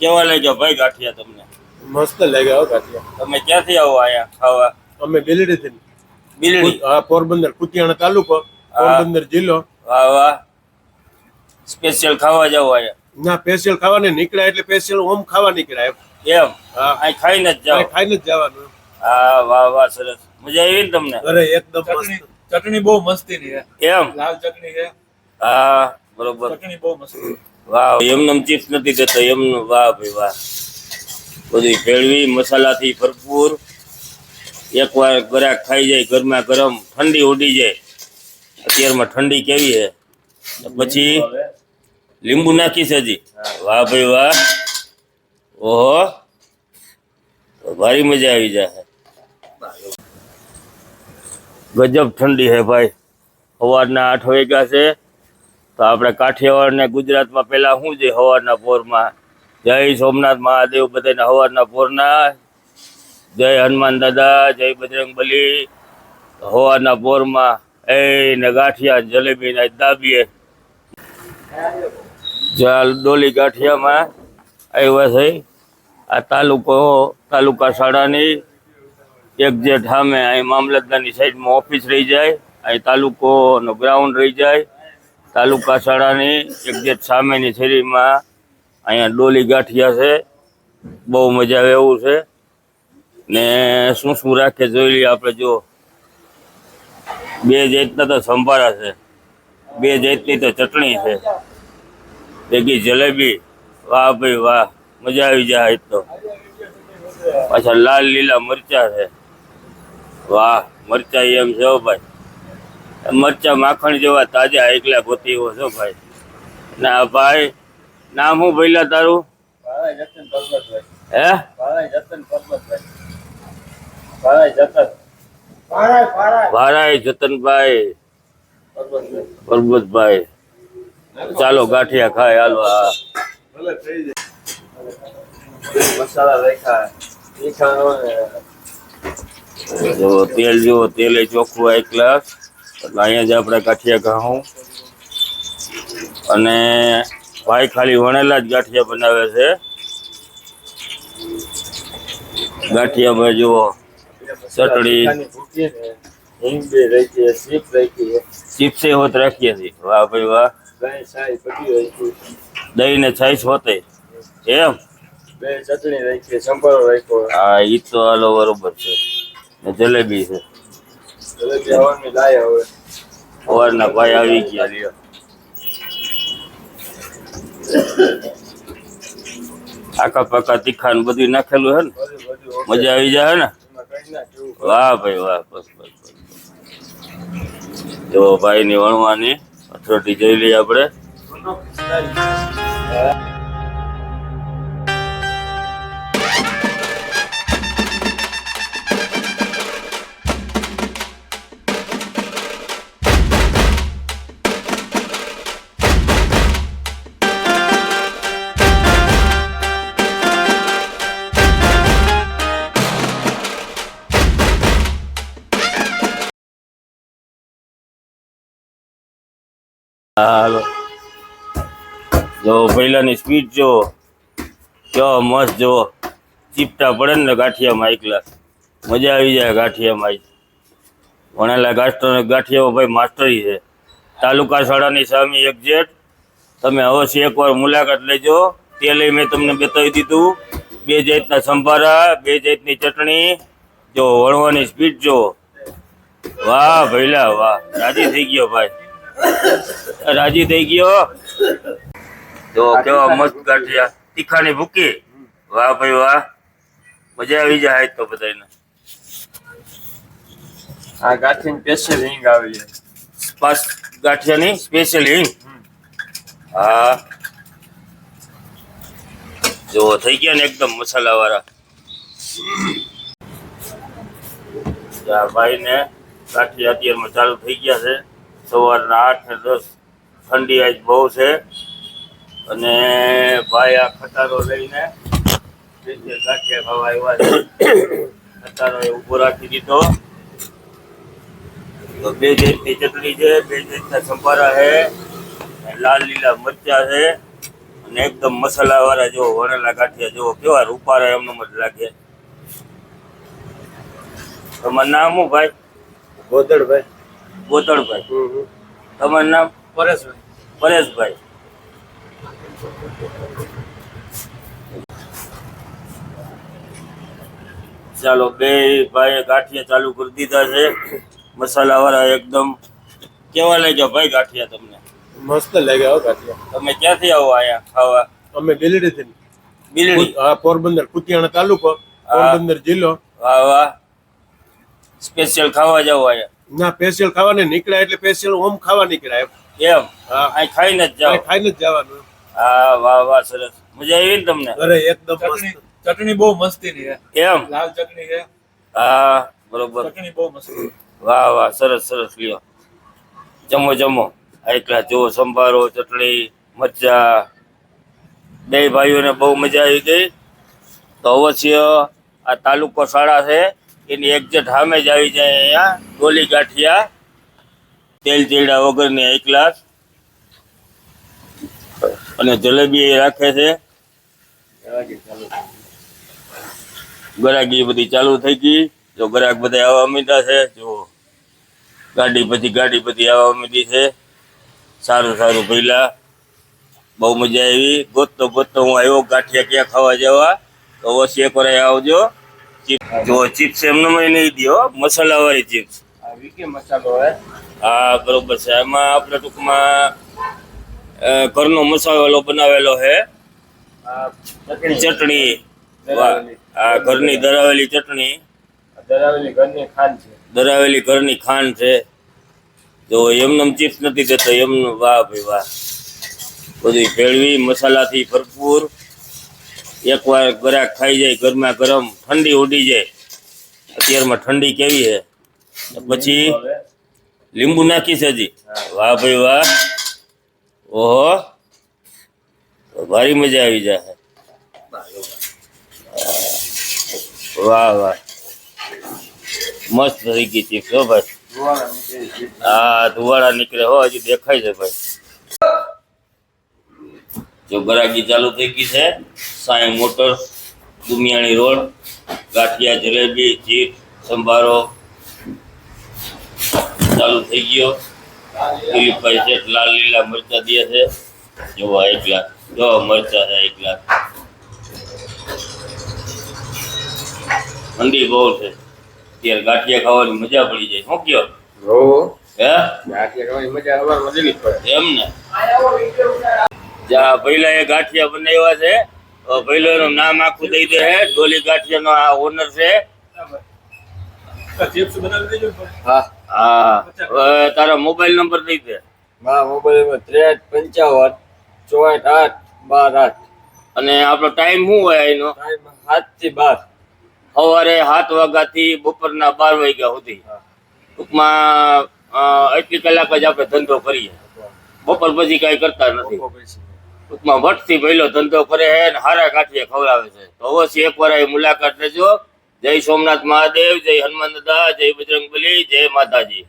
કેવા લાગ્યા ભાઈ ગાંઠિયા તમને? મસ્ત લાગ્યા હો ગાંઠિયા. તમે ક્યાંથી આવો આયા ખાવા? અમે બેલડીથી. બિલડી? પોરબંદર કુતિયાણા તાલુકો પોરબંદર જિલ્લો. વાહ વાહ. સ્પેશિયલ ખાવા જાવ આયા ના સ્પેશિયલ ખાવાને નીકળ્યા એટલે સ્પેશિયલ ઓમ ખાવા નીકળ્યા એમ. હા. અહીં ખાઈને જ જાવ ખાઈને જ જવાનું હા વાહ વાહ સરસ. મજા આવી ને તમને? અરે એકદમ ચટણી મસ્ત. ચટણી બહુ મસ્તી ની એમ? લાલ ચટણી છે. હા બરોબર. ચટણી બહુ મસ્તી વાહ, એમનેમ ચિપ્સ નથી દેતો, એમનું વાહ ભાઈ વાહ. બધી ભેળવી, મસાલાથી ભરપૂર. એકવાર ગરાક ખાઈ જાય ગરમા ગરમ, ઠંડી ઉડી જાય. અત્યારમાં ઠંડી કેવી છે? પછી લીંબુ નાખીશ હજી. વાહ ભાઈ વાહ. ઓહો. ભારી મજા આવી જાય ગજબ ઠંડી હે ભાઈ. સવારના આઠ વાગ્યા છે. તો આપણે કાઠિયાવાડ ને ગુજરાતમાં પહેલાં શું છે સવારના પોરમાં? જય સોમનાથ મહાદેવ બધાને સવારના પોરના. જય હનુમાન દાદા, જય બજરંગ બલી. હવારના પોરમાં એ ને ગાંઠિયા જલેબી ને દાબીએ. જાલ ડોલી ગાંઠિયામાં આવ્યા છે. આ તાલુકો, તાલુકા શાળાની એક જે ઠામે અહીં મામલતદારની સાઈડમાં ઓફિસ રહી જાય. અહીં તાલુકોનો ગ્રાઉન્ડ રહી જાય. તાલુકા શાળાની એક જે સામેની શેરીમાં અહીંયા ડોલી ગાંઠિયા છે. બહુ મજા આવે એવું છે. ને શું શું રાખે જોઈ લઈએ આપણે જો. બે જાતના તો સંભારા છે. બે જાતની તો ચટણી છે. ભેગી જલેબી. વાહ ભાઈ વાહ, મજા આવી જાય તો. પાછા લાલ લીલા મરચા છે. વાહ, મરચા એમ છે ભાઈ. મરચા માખણ જેવા તાજા એકલા ગોતી એવો છો ભાઈ? ના ભાઈ નામ હું ભઈલા તારું? ભાઈ જતન હે? ભાઈ જતન પરબતભાઈ ભાઈ જતન. ભારાઈ જતનભાઈ. પરબતભાઈ પરબતભાઈ ચાલો ગાંઠિયા ખાય હાલો હા. મસાલા રાખ્યા જો તેલ જુઓ તેલ ચોખ્ખું એક ગ્લાસ. એટલે અહીંયા જ આપણે ગાંઠિયા ઘઉં અને ભાઈ ખાલી વણેલા જ ગાંઠિયા બનાવે છે. ગાંઠિયામાં જુઓ ચટણી. ચિપ્સે હોત રાખીએ છીએ. વાહ ભાઈ વાહ. દહીં ને છાશ હોતે. એમ? બે ચટણી રાખી છે સંભારો રાખ્યો. હા ઈ તો હાલો બરોબર છે. ને જલેબી છે જલેબી આવવાની લાય હવે સવારના ભાઈ આવી ગયા લ્યો. આખા પાકા તીખા ને બધું નાખેલું હે ને? મજા આવી જાય ને? વાહ ભાઈ વાહ બસ બસ જો ભાઈ ની વણવાની અથરોટી જોઈ લઈએ આપણે. હાલો. જો પહેલાની સ્પીડ જો કેવો મસ્ત જો. ચીપટા પડે ને ગાંઠિયામાં એકલા. મજા આવી જાય ગાંઠિયામાં. ભણેલા ગાસ્ટર ગાંઠિયાઓ ભાઈ માસ્ટરી છે. તાલુકા શાળાની સામે એક્ઝેટ તમે અવશ્ય એકવાર મુલાકાત લેજો. તે લઈ મેં તમને બતાવી દીધું. બે જાતના સંભારા, બે જાતની ચટણી. જો વણવાની સ્પીડ જો. વાહ ભૈલા, વાહ. રાજી થઈ ગયો ભાઈ. રાજી થઈ ગયો. જો કેવા મસ્ત ગાંઠિયા તીખાની ભૂકી. વાહ ભાઈ વાહ. મજા આવી જાય આજ તો બધાને આ ગાંઠી સ્પેશિયલ હિંગ આવી છે. પાંચ ગાંઠિયાની સ્પેશિયલ હિંગ હા. જો થઈ ગયા ને એકદમ મસાલા વાળા ભાઈ ને ગાંઠિયા અત્યારમાં ચાલુ થઈ ગયા છે. સવારના આઠ ને દસ ઠંડી આજ બહુ છે. અને ભાઈ આ ખટારો લઈને સ્પેશિયલ ગાંઠિયા ખાવા આવ્યા છે. ખટારો એ ઊભો રાખી દીધો. તો બે જાતની ચટણી છે, બે જાતના સંભારા છે. લાલ લીલા મરચા છે. અને એકદમ મસાલા વાળા જો વણેલા ગાંઠિયા જેવો કેવા રૂપારા એમનો મત લાગે. તમારું નામ શું ભાઈ? ગોદડભાઈ ગોતળભાઈ તમારું નામ? પરેશભાઈ. પરેશભાઈ. ચાલો બે ભાઈ ગાંઠિયા ચાલુ કરી દીધા છે. મસાલા વાળા એકદમ કેવા લાગ્યા ભાઈ ગાંઠિયા તમને? મસ્ત લાગ્યા હો ગાંઠિયા. તમે ક્યાંથી આવો અહીંયા ખાવા? અમે બિલડી? થી બિલડી હા પોરબંદર કુતિયાણા તાલુકો પોરબંદર જિલ્લો. વાહ વાહ. સ્પેશિયલ ખાવા જાવ અહીંયા. ના સ્પેશિયલ ખાવાને નીકળ્યા એટલે સ્પેશિયલ ઓમ ખાવા નીકળ્યા એમ. એમ? અહીં ખાઈને જ જાવ ખાઈને જ જવાનું. હા વાહ વાહ સરસ. મજા આવી ને તમને? અરે એકદમ ચટણી મસ્ત. ચટણી બહુ મસ્તી ની છે એમ? લાલ ચટણી છે હા બરોબર. ચટણી બહુ મસ્તી વાહ વાહ સરસ સરસ લ્યો. જમો જમો. આ એકલા જો સંભારો ચટણી મરચા. બે ભાઈઓને બહુ મજા આવી ગઈ. તો અવશ્ય આ તાલુકો શાળા છે. એની એક્ઝેક્ટ સામે જ આવી જાય અહીંયા, ગોલી ગાંઠિયા, તેલ ચેડા વગરની એક ગ્લાસ. અને જલેબી રાખે છે. ગરાગી બધી ચાલુ થઈ ગઈ. જો ગ્રાહક બધા આવવા માંડ્યા છે, જો ગાડી પછી ગાડી બધી આવવા માંડી છે. સારું સારું પહેલા બહુ મજા આવી. ગોતતો ગોતતો હું આવ્યો ગાંઠિયા ક્યાં ખાવા જવા? તો અવશ્ય એક વાર આવજો. જો ચિપ્સ એમને નહીં દો મસાલા વાળી ચિપ્સ મસાલો હે? બરોબર છે. એમાં આપણે ટૂંકમાં ઘરનો મસાલો બનાવેલો છે ચટણી. આ ઘરની દરાવેલી ચટણી. દરાવેલી ઘરની ખાંડ છે. દરાવેલી ઘરની ખાંડ છે. જો એમનેમ ચિપ્સ નથી દેતો એમનું વાહ ભાઈ વાહ. બધી ભેળવી મસાલાથી ભરપૂર. એકવાર ગરાક ખાઈ જાય ગરમા ગરમ, ઠંડી ઉડી જાય. અત્યારમાં ઠંડી કેવી છે? પછી લીંબુ નાખી છે હજી. વાહ ભાઈ વાહ. ઓહો. ભારી મજા આવી જાય વાહ વાહ. મસ્ત થઈ ગઈ ચિપ્સ હો ભાઈ. હા, ધુવાડા નીકળે, હો, હજી દેખાય છે ભાઈ. જો ગરાગી ચાલુ થઈ ગઈ છે. સાંઈ મોટર ગુમિયાણી રોડ ગાંઠિયા જલેબી ચીપ સંભારો ચાલુ થઈ ગયો. દિલીપભાઈ શેઠ લાલ લીલા મરચા દે છે. જોવા એક લાખ જો મરચા છે એક લાખ. ઠંડી બહુ છે. ત્યારે ગાંઠિયા ખાવાની મજા પડી જાય. શું કયો? ગાંઠિયા ખાવાની મજા હવારમાં લેવી એમ ને? જા પહેલા એ ગાંઠિયા બનાવ્યા છે. પહેલો એનું નામ આખું દઈ દે હે. ડોલી ગાંઠિયાનો આ ઓનર છે. ને. હા. હા તારો મોબાઈલ નંબર દઈ દે. મારા મોબાઈલમાં ત્રેસઠ પંચાવન ચોસઠ આઠ બાર આઠ. અને આપણો ટાઈમ શું હોય એનો ટાઈમ સાતથી બાર. સવારે સાત વાગ્યાથી બપોરના બાર વાગ્યા સુધી. ટૂંકમાં એટલી કલાક જ આપણે ધંધો કરીએ. બપોર પછી કાંઈ કરતા નથી. ટૂંકમાં વટથી પહેલો ધંધો કરે છે અને હારા કાઠીએ ખવડાવે છે. તો અવશ્ય એકવાર એ મુલાકાત લેજો. જય સોમનાથ મહાદેવ, જય હનુમાન દાદા, જય બજરંગ બલી જય માતાજી.